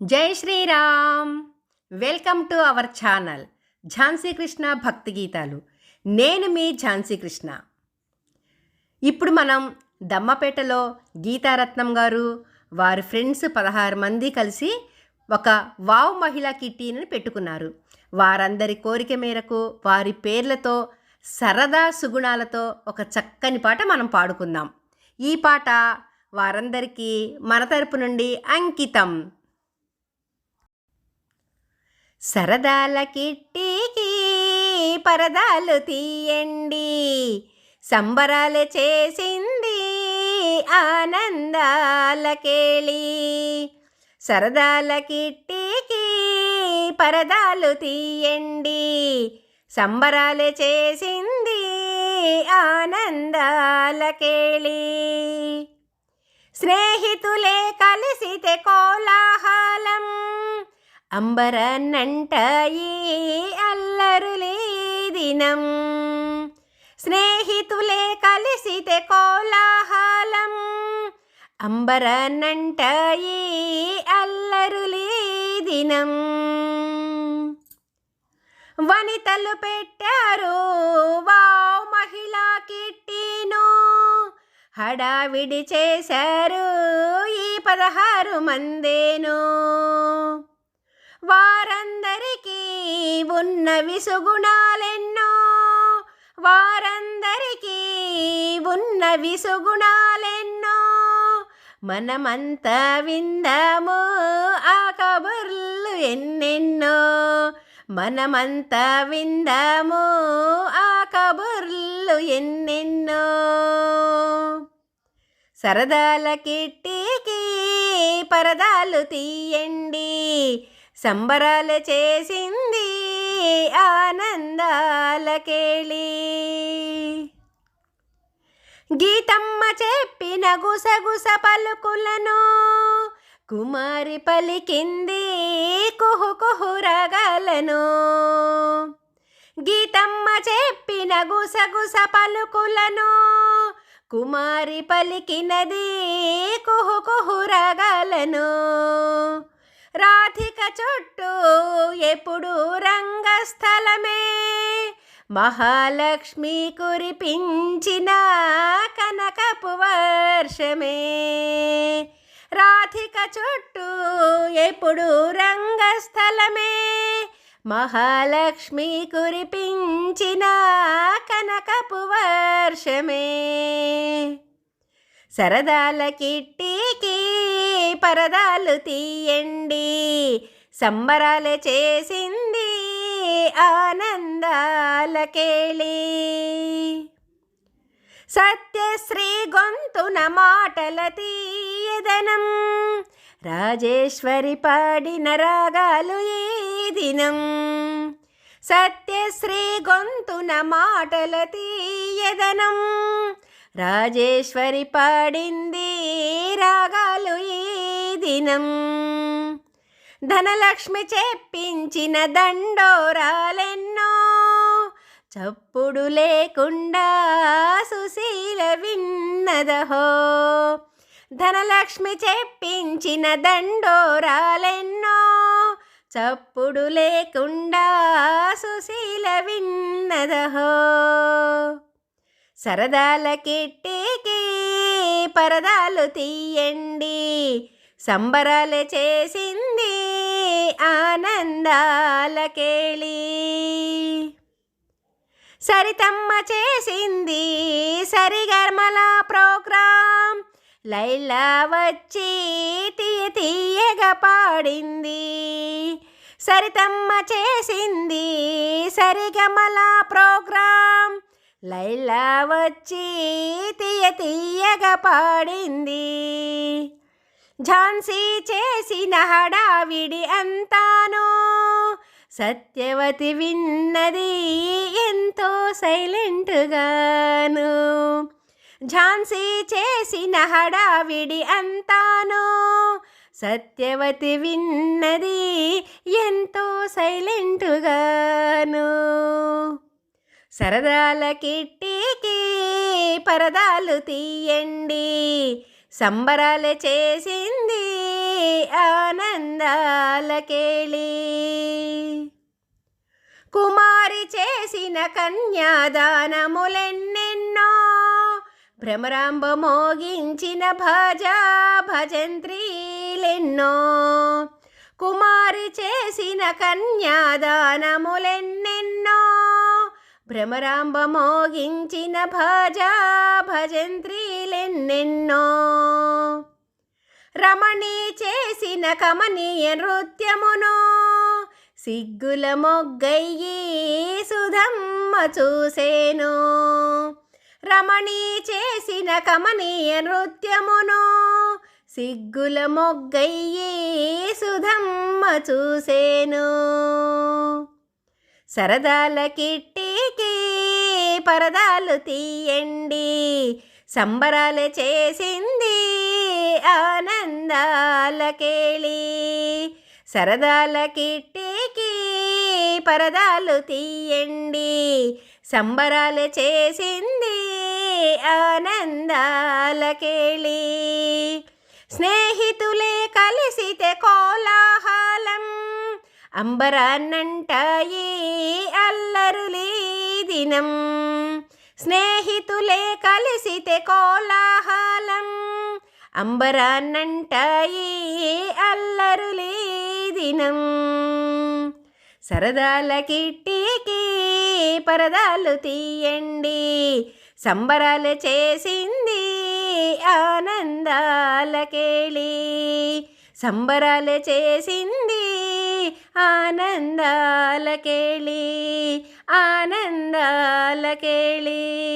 Jai Sriram. Welcome to our channel Jhansi Krishna భక్తి గీతాలు. నేను మీ ఝాన్సీ కృష్ణ. ఇప్పుడు మనం దమ్మపేటలో గీతారత్నం గారు వారి ఫ్రెండ్స్ పదహారు మంది కలిసి ఒక వావ్ మహిళా కిట్టీని పెట్టుకున్నారు. వారందరి కోరిక మేరకు వారి పేర్లతో సరదా సుగుణాలతో ఒక చక్కని పాట మనం పాడుకుందాం. ఈ పాట వారందరికీ మన తరపు నుండి అంకితం. సరదాల కిట్టికి పరదాలు తీయండి. సంబరాలు చేసింది ఆనందాల కేళి సరదాల కిట్టికి పరదాలు తీయండి. సంబరాలు చేసింది ఆనందాల కేళి స్నేహితులే కలిసితే కోలాహలం. అంబరన్నంటాయి అల్లరులే దినం స్నేహితులే కలిసితే కోలాహలం. అంబరన్నంటాయి అల్లరులే దినం వనితలు పెట్టారు వావ్ మహిళా కిట్టీను. హడావిడి చేశారు ఈ పదహారు మందేను. ఉన్న విసుగుణాలెన్నో వారందరికీ ఉన్న విసుగుణాలెన్నో మనమంతా విందాము ఆ కబుర్లు ఎన్నెన్నో మనమంతా విందాము ఆ కబుర్లు ఎన్నెన్నో సరదాల కిట్టికి పరదాలు తీయండి సంబరాలు చేసింది ఆనందాలకేళి. గీతమ్మ చెప్పిన గుసగుస పలుకులను కుమారి పలికింది కుహు కుహు రగలను. గీతమ్మ చెప్పిన గుసగుస పలుకులను కుమారి పలికినది కుహు కుహు రగలను. రాధిక చుట్టూ ఎప్పుడు రంగస్థలమే? మహాలక్ష్మి కురిపించిన కనకపు వర్షమే. రాధిక చుట్టూ ఎప్పుడు రంగస్థలమే? మహాలక్ష్మి కురిపించిన కనకపు వర్షమే. సరదాల కిట్టికి పరదాలు తీయండి. సంబరాలు చేసింది ఆనందాల కేళి సత్యశ్రీ గొంతున మాటల తీయదనం రాజేశ్వరి పాడిన రాగాలు ఈ దినం. సత్యశ్రీ గొంతున మాటల తీయదనం రాజేశ్వరి పాడింది రాగా దినం. ధనలక్ష్మి చెప్పించిన దండోరాలెన్నో చప్పుడు లేకుండా సుశీల విన్నదహో. ధనలక్ష్మి చెప్పించిన దండోరాలెన్నో చప్పుడు లేకుండా సుశీల విన్నదహో. సరదాల కిట్టికి పరదాలు తీయండి సంబరాలు చేసింది ఆనందాల కేళి. సరితమ్మ చేసింది సరిగర్మల ప్రోగ్రాం. లైలా వచ్చి తీయ తీయగా పాడింది. సరితమ్మ చేసింది సరిగమల ప్రోగ్రాం. లైలా వచ్చి తీయ తీయగా పాడింది. ఝాన్సీ చేసిన హడావిడి అంతానో సత్యవతి విన్నది ఎంతో సైలెంట్గాను. ఝాన్సీ చేసిన హడావిడి అంతానో సత్యవతి విన్నది ఎంతో సైలెంట్గాను. సరదాల కిట్టికి పరదాలు తీయండి. సంబరాలు చేసింది ఆనందాల ఆనందాలకేళి కుమారి చేసిన కన్యాదానములెన్నెన్నో భ్రమరాంబ మోగించిన భజా భజంత్రీలెన్నో. కుమారి చేసిన కన్యాదానములెన్నెన్నో భ్రమరాంబ మోగించిన భజా భజంత్రీలెన్నెన్నో. రమణి చేసిన కమనీయ నృత్యమును సిగ్గుల మొగ్గయ్యి సుధమ్మ చూసేను. రమణి చేసిన కమనీయ నృత్యమును సిగ్గుల మొగ్గయ్యి సుధమ్మ చూసేను. సరదాల కిట్టికి పరదాలు తీయండి సంబరాలు చేసింది ఆన కేళి సరదాల కిట్టికి పరదాలు తీయండి సంబరాలు చేసింది ఆనందాల కేళి స్నేహితులే కలిసితే కోలాహలం అంబరాన్నంటాయి అల్లరులీ దినం. స్నేహితులే కలిసితే కోలాహలం అంబరాన్నంటాయి అల్లరులీ దినం సరదాల కిట్టికి పరదాలు తీయండి. సంబరాలు చేసింది ఆనందాల కేళి. సంబరాలు చేసింది ఆనందాల కేళి. ఆనందాల కేళి.